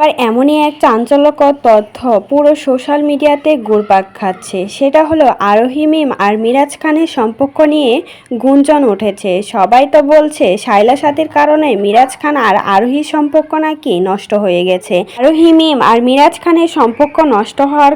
এবার এমনই এক চাঞ্চল্যকর তথ্য পুরো সোশ্যাল মিডিয়াতে ঘুরপাক খাচ্ছে। সেটা হলো আরোহী মিম আর মিরাজ খানের সম্পর্ক নিয়ে গুঞ্জন উঠেছে। সবাই তো বলছে শাইলা সাথীর কারণে মিরাজ খান আর আরোহীর সম্পর্ক নাকি নষ্ট হয়ে গেছে। আরোহী মিম আর মিরাজ খানের সম্পর্ক নষ্ট হওয়ার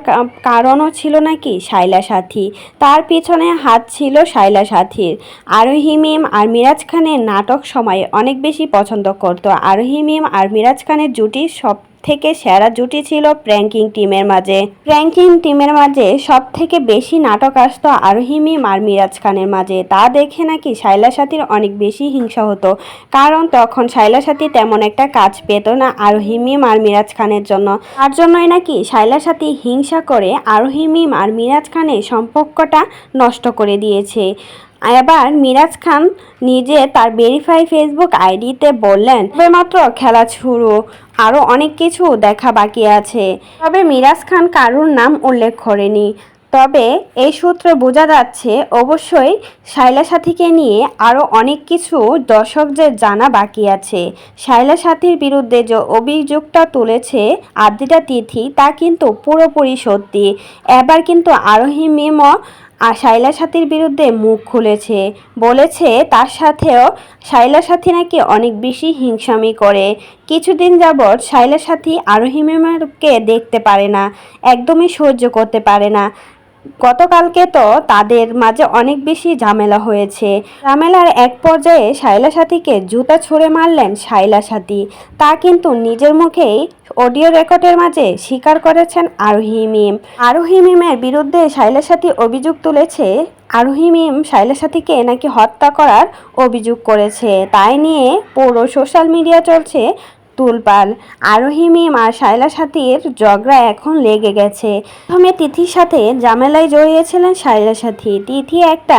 কারণও ছিল নাকি শাইলা সাথী? তার পিছনে হাত ছিল শাইলা সাথীর। আরোহী মিম আর মিরাজ খানের নাটক সময় অনেক বেশি পছন্দ করতো। আরোহী মিম আর মিরাজ খানের জুটি সব থেকে সেরা জুটি ছিল প্র্যাঙ্কিং টিমের মাঝে। প্র্যাঙ্কিং টিমের মাঝে সব থেকে বেশি নাটক আসতো আরোহী মিম আর মিরাজ খানের মাঝে। তা দেখে নাকি শাইলা সাথীর অনেক বেশি হিংসা হতো। কারণ তখন শাইলা সাথী তেমন একটা কাজ পেত না আরোহী মিম আর মিরাজ খানের জন্য। তার জন্যই নাকি শাইলা সাথী হিংসা করে আরোহী মিম আর মিরাজ খানের সম্পর্কটা নষ্ট করে দিয়েছে। এবার মিরাজ খান নিজে তার ভেরিফাই ফেসবুক আইডিতে বললেন তবে মাত্র খেলা শুরু আরও অনেক কিছু দেখা বাকি আছে। তবে মিরাজ খান কারুর নাম উল্লেখ করেনি। তবে এই সূত্রে বোঝা যাচ্ছে, অবশ্যই শাইলা সাথীকে নিয়ে আরও অনেক কিছু দর্শকদের জানা বাকি আছে। শাইলা সাথীর বিরুদ্ধে যে অভিযোগটা তুলেছে আদ্রিতা তিথি, তা কিন্তু পুরোপুরি সত্যি। এবার কিন্তু আরোহী মেমও আর শাইলা সাথীর বিরুদ্ধে মুখ খুলেছে। বলেছে, তার সাথেও শাইলা সাথী নাকি অনেক বেশি হিংসামি করে। কিছুদিন যাবৎ শাইলা সাথী আরোহী মেমারকে দেখতে পারে না, একদমই সহ্য করতে পারে না। গতকালকে তো তাদের মাঝে অনেক বেশি ঝামেলা হয়েছে। ঝামেলার এক পর্যায়ে শাইলা সাথীকে জুতা ছুঁড়ে মারলেন শাইলা সাথী। তা কিন্তু নিজের মুখেই অডিও রেকর্ডের মাঝে স্বীকার করেছেন আরোহী মিম। আরোহী মিমের বিরুদ্ধে সাথী অভিযোগ তুলেছে, আরোহী মিম সাথীকে নাকি হত্যা করার অভিযোগ করেছে। তাই নিয়ে পুরো সোশ্যাল মিডিয়া চলছে তুলপাল। আরোহী মিম আর শায়লা সাথীর ঝগড়া এখন লেগে গেছে। প্রথমে তিথির সাথে ঝামেলায় জড়িয়েছিলেন শায়লা সাথী তিথি একটা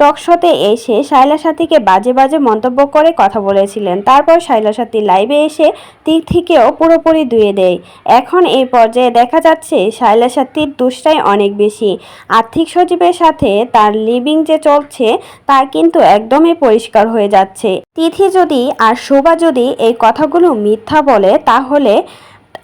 টক শোতে এসে শায়লা সাথীকে বাজে বাজে মন্তব্য করে কথা বলেছিলেন। তারপর শায়লা সাথী লাইভে এসে তিথিকেও পুরোপুরি ধুয়ে দেয়। এখন এই পর্যায়ে দেখা যাচ্ছে শায়লা সাথীর দুষ্টাই অনেক বেশি। আর্থিক সচিবের সাথে তার লিভিং যে চলছে তা কিন্তু একদমই পরিষ্কার হয়ে যাচ্ছে। তিথি যদি আর শোভা যদি এই কথাগুলো মিথ্যা বলে, তাহলে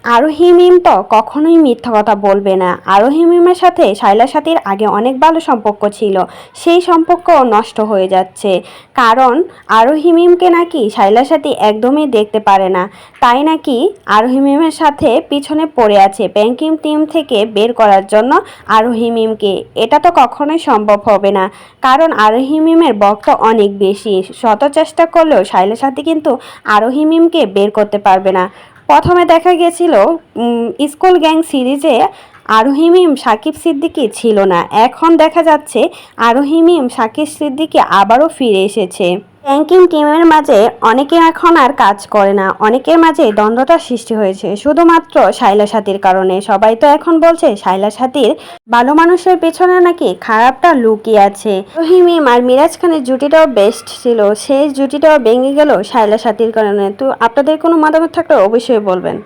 আরোহী মিম তো কখনোই মিথ্যা কথা বলবে না। আরোহী মিমের সাথে শাইলা সাথীর আগে অনেক ভালো সম্পর্ক ছিল। সেই সম্পর্ক নষ্ট হয়ে যাচ্ছে। কারণ আরোহী মিমকে নাকি শাইলা সাথী একদমই দেখতে পারে না। তাই নাকি আরোহী মিমের সাথে পিছনে পড়ে আছে ব্যাংকিং টিম থেকে বের করার জন্য আরোহী মিমকে এটা তো কখনোই সম্ভব হবে না। কারণ আরোহী মিমের বক্ত অনেক বেশি। শত চেষ্টা করলেও শাইলা সাথী কিন্তু আরোহী মিমকে বের করতে পারবে না। প্রথমে দেখা গিয়েছিল স্কুল গ্যাং সিরিজে আরোহিমিম সাকিব সিদ্দিকি ছিল না। এখন দেখা যাচ্ছে আরোহিমিম সাকিব সিদ্দিকি আবারও ফিরে এসেছে। ব্যাংকিং টিমের মাঝে অনেকে এখন আর কাজ করে না। অনেকের মাঝে দ্বন্দ্বতার সৃষ্টি হয়েছে। শুধুমাত্র শাইলা সাথীর কারণে। সবাই তো এখন বলছে শাইলা সাথীর ভালো মানুষের পেছনে নাকি খারাপটা লুকিয়ে আছে। রহিমিম আর মিরাজ খানের জুটিটাও বেস্ট ছিল। সেই জুটিটাও ভেঙে গেল শাইলা সাথীর কারণে। তো আপনাদের কোনো মতামত থাকলে অবশ্যই বলবেন।